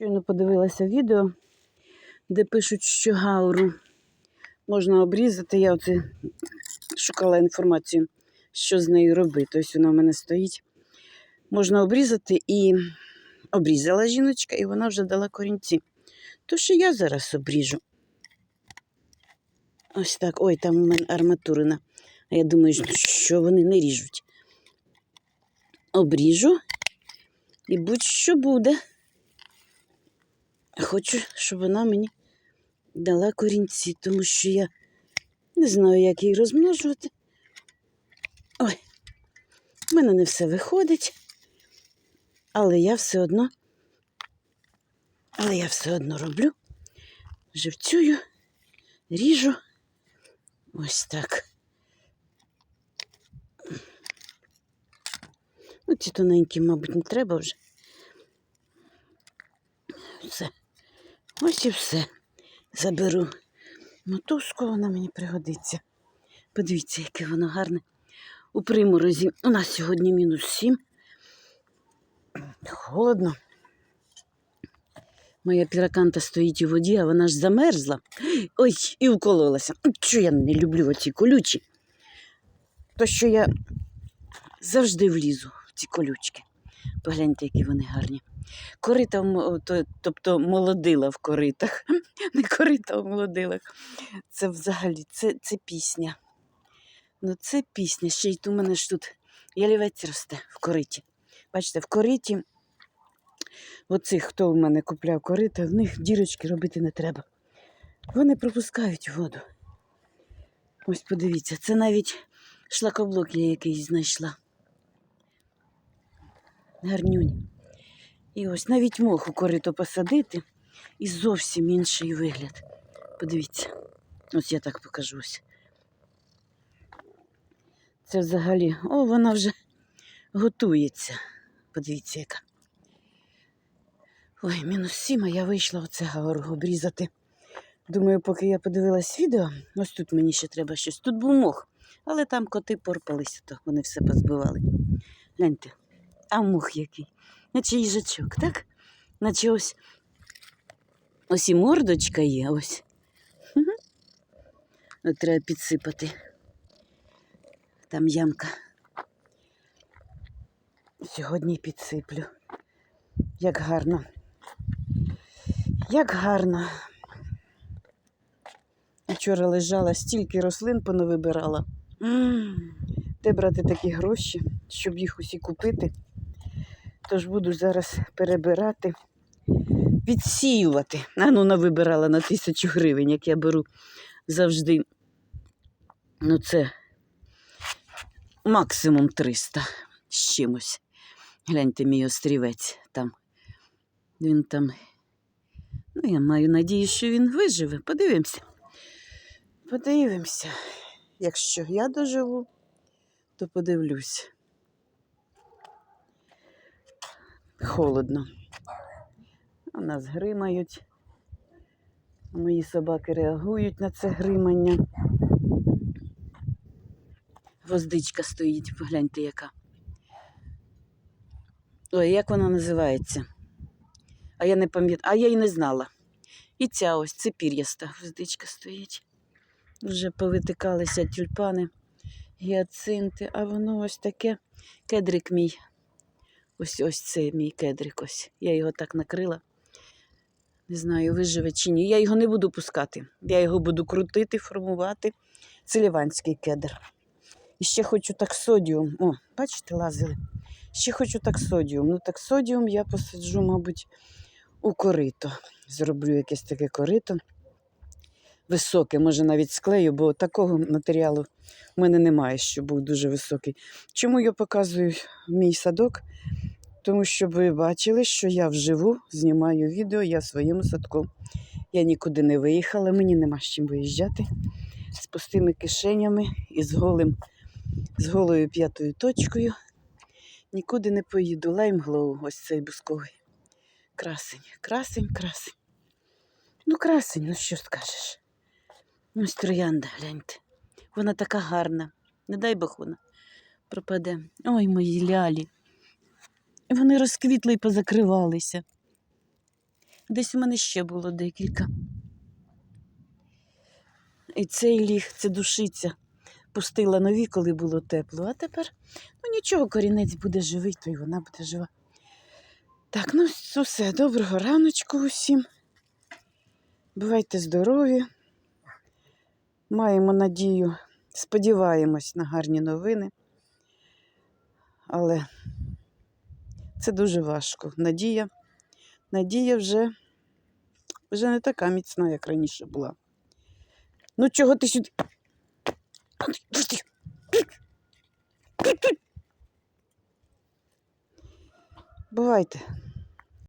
Щойно подивилася відео, де пишуть, що гауру можна обрізати. Я оце шукала інформацію, що з нею робити. Ось вона в мене стоїть. Можна обрізати і обрізала жіночка, і вона вже дала корінці. То що я зараз обріжу. Ось так. Ой, там у мене арматурина. А я думаю, що вони не ріжуть. Обріжу і будь-що буде. Хочу, щоб вона мені дала корінці, тому що я не знаю, як її розмножувати. Ой, в мене не все виходить, але я все одно, але я все одно роблю. Живцюю, ріжу. Ось так. Ну, ці тоненькі, мабуть, не треба вже. Все. Ось і все. Заберу мотузку, вона мені пригодиться. Подивіться, яке воно гарне. У приморозі. У нас сьогодні мінус 7. Холодно. Моя піраканта стоїть у воді, а вона ж замерзла. Ой, і укололася. Що я не люблю оці колючі. То що я завжди влізу в ці колючки. Погляньте, які вони гарні. Корита, тобто молодила в коритах. Не корита в молодилах. Це взагалі це, це пісня. Ну, це пісня. Ще й у мене ж тут ялівець росте в кориті. Бачите, в кориті, оцих, хто в мене купляв корита, в них дірочки робити не треба. Вони пропускають воду. Ось подивіться, це навіть шлакоблок я якийсь знайшла. Гарнюнь. І ось навіть мох у корито посадити і зовсім інший вигляд. Подивіться, ось я так покажу. Ось. Це взагалі, о, вона вже готується. Подивіться, яка. Ой, мінус сім, а я вийшла оце гаору обрізати. Думаю, поки я подивилась відео, ось тут мені ще треба щось. Тут був мох, але там коти порпалися, то вони все позбивали. Гляньте, а мох який. Наче їжачок, так? Наче ось ось і мордочка є, ось. От треба підсипати. Там ямка. Сьогодні підсиплю. Як гарно. Як гарно. Вчора лежала, стільки рослин понавибирала. Де брати такі гроші, щоб їх усі купити. Тож буду зараз перебирати, відсіювати. А ну навибирала на тисячу гривень, як я беру завжди. Ну, це максимум 300 з чимось. Гляньте, мій острівець там. Він там. Ну, я маю надію, що він виживе. Подивимося. Подивимося. Якщо я доживу, то подивлюсь. Холодно. У нас гримають. Мої собаки реагують на це гримання. Гвоздичка стоїть, погляньте яка. Ой, як вона називається? А я не пам'ятаю, а я й не знала. І ця ось це пір'яста гвоздичка стоїть. Вже повитикалися тюльпани, гіацинти, а воно ось таке кедрик мій. Ось ось це мій кедрик. Ось. Я його так накрила. Не знаю, виживе чи ні. Я його не буду пускати. Я його буду крутити, формувати. Це ліванський кедр. І ще хочу таксодіум. О, бачите, лазили. Ще хочу таксодіум. Ну, таксодіум я посаджу, мабуть, у корито. Зроблю якесь таке корито. Високе, може навіть склею, бо такого матеріалу в мене немає, що був дуже високий. Чому я показую мій садок? Тому що ви бачили, що я вживу знімаю відео, я в своєму садку. Я нікуди не виїхала, мені нема з чим виїжджати. З пустими кишенями і з голим, з голою п'ятою точкою. Нікуди не поїду. Лаймглоу, ось цей бусковий. Красень, красень, красень. Ну, красень, ну що скажеш? Ось троянда, гляньте. Вона така гарна. Не дай Бог вона пропаде. Ой, мої лялі. Вони розквітли і позакривалися. Десь у мене ще було декілька. І цей ліг, це душиця. Пустила нові, коли було тепло. А тепер, ну нічого, корінець буде живий, то й вона буде жива. Так, ну все, доброго раночку усім. Бувайте здорові. Маємо надію, сподіваємось на гарні новини. Але це дуже важко. Надія, надія вже, вже не така міцна, як раніше була. Ну, чого ти сюди? Бувайте.